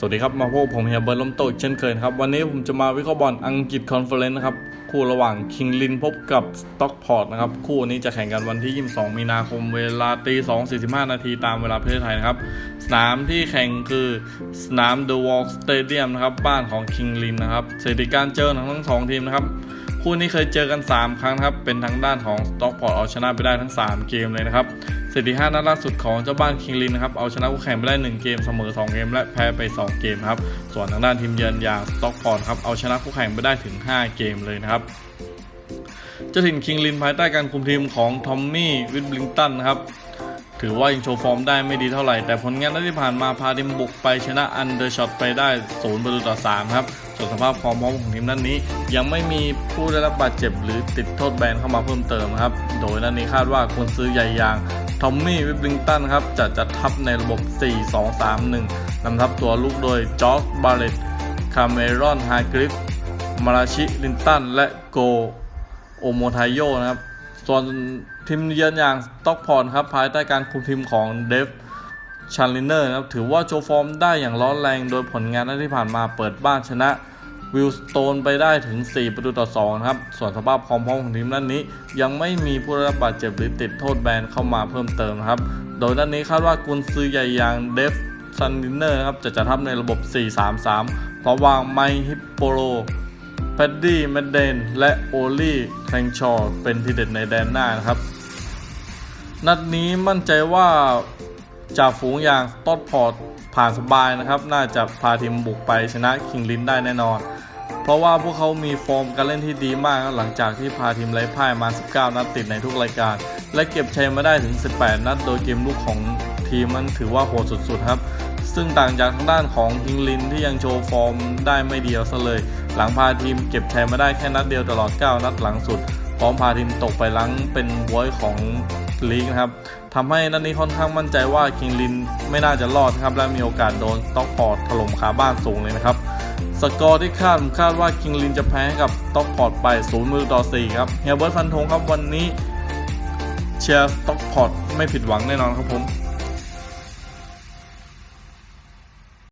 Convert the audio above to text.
สวัสดีครับ มาพบผมเฮียเบิร์ดลมโตอีกเช่นเคยครับ วันนี้ผมจะมาวิเคราะห์บอลอังกฤษคอนเฟอเรนซ์นะครับ คู่ระหว่างคิงลินพบกับสต็อกพอร์ตนะครับ คู่นี้จะแข่งกันวันที่ 22 มีนาคมเวลาตี2 45 นาทีตามเวลาประเทศไทยนะครับ สนามที่แข่งคือสนาม The Wall Stadium นะครับ บ้านของคิงลินนะครับสถิติการเจอของทั้งสองทีมนะครับคู่นี้เคยเจอกัน 3 ครั้งครับ เป็นทางด้านของสต็อกพอร์ตเอาชนะไปได้ทั้ง 3 เกมเลยนะครับสถิติ5นัดล่าสุดของเจ้าบ้านคิงลินนะครับเอาชนะคู่แข่งไปได้ 1 เกมเสมอ 2 เกม และแพ้ไป 2 เกมครับส่วนทางด้านทีมเยือนอย่างสต็อกพอร์ตครับเอาชนะคู่แข่งไปได้ถึง 5 เกมเลยนะครับเจ้าถิ่นคิงลินภายใต้การคุมทีมของทอมมี่วิทบลิงตันนะครับถือว่ายังโชว์ฟอร์มได้ไม่ดีเท่าไหร่ แต่ผลงานนัดที่ผ่านมาพาทีมบุกไปชนะอันเดอร์ช็อตไปได้0ประตูต่อ 3 ครับส่วนสภาพความพร้อมของทีมนัดนนี้ ยังไม่มีผู้ได้รับบาดเจ็บหรือติดโทษแบนเข้ามาเพิ่มเติมครับ โดยนัดนี้คาดว่าคนซื้อใหญ่อย่าง ทอมมี่วิบลิงตันครับจะจัดทัพในระบบ 4-2-3-1 นำทัพตัวลูกโดยจอร์จบาเลตคาเมรอนฮากริฟมาราชิลินตัน และโกโอโมไทโยนะครับ ส่วนทีมเยือนอย่างสต็อกพอร์ตครับ ภายใต้การคุมทีมของเดฟชันลินเนอร์นะครับ ถือว่าโชว์ฟอร์มได้อย่างร้อนแรง โดยผลงานนัดที่ผ่านมาเปิดบ้านชนะ วิลสโตนไปได้ถึง 4 ประตูต่อ 2 นะครับ ส่วนสภาพความพร้อมของทีมนัดนนี้ ยังไม่มีผู้ได้รับบาดเจ็บหรือติดโทษแบนเข้ามาเพิ่มเติมนะครับ โดยนัดนนี้คาดว่ากุนซือใหญ่อย่างเดฟซันลินเนอร์ครับจะจัดทัพในระบบ 4-3-3 เพราะวางไมฮิปโปโลแพดดี้แมดเดน และโอลี่แคงชอร์เป็นทีเด็ดในแดนหน้านะครับ นัดนี้มั่นใจว่าจ่าฝูงอย่างสตอตพอร์ต ผ่านสบายนะครับ น่าจะพาทีมบุกไปชนะคิงลินได้แน่นอน เพราะว่าพวกเขามีฟอร์มการเล่นที่ดีมากหลังจากที่พาทีมไร้พ่ายมา 19 นัดติดในทุกรายการ และเก็บชัยมาได้ถึง 18 นัด โดยเกมลุกของทีมมันถือว่าโหดสุดๆครับซึ่งต่างจากทางด้านของคิงลินที่ยังโชว์ฟอร์มได้ไม่เดียวซะเลย หลังพาทีมเก็บชัยมาได้แค่นัดเดียวตลอด 9 นัดหลังสุด พร้อมพาทีมตกไปหลังเป็นบวยของ ลีกนะครับทำให้นัดนี้ค่อนข้างมั่นใจว่าคิงลินไม่น่าจะรอดนะครับและมีโอกาสโดนสต็อกพอร์ตถล่มขาบ้านสูงเลยนะครับสกอร์ที่คาดผมคาดว่าคิงลินจะแพ้กับสต็อกพอร์ตไป0มือต่อ4ครับเฮียเบิร์ตฟันธงครับวันนี้เชียร์สต็อกพอร์ตไม่ผิดหวังแน่นอนครับผม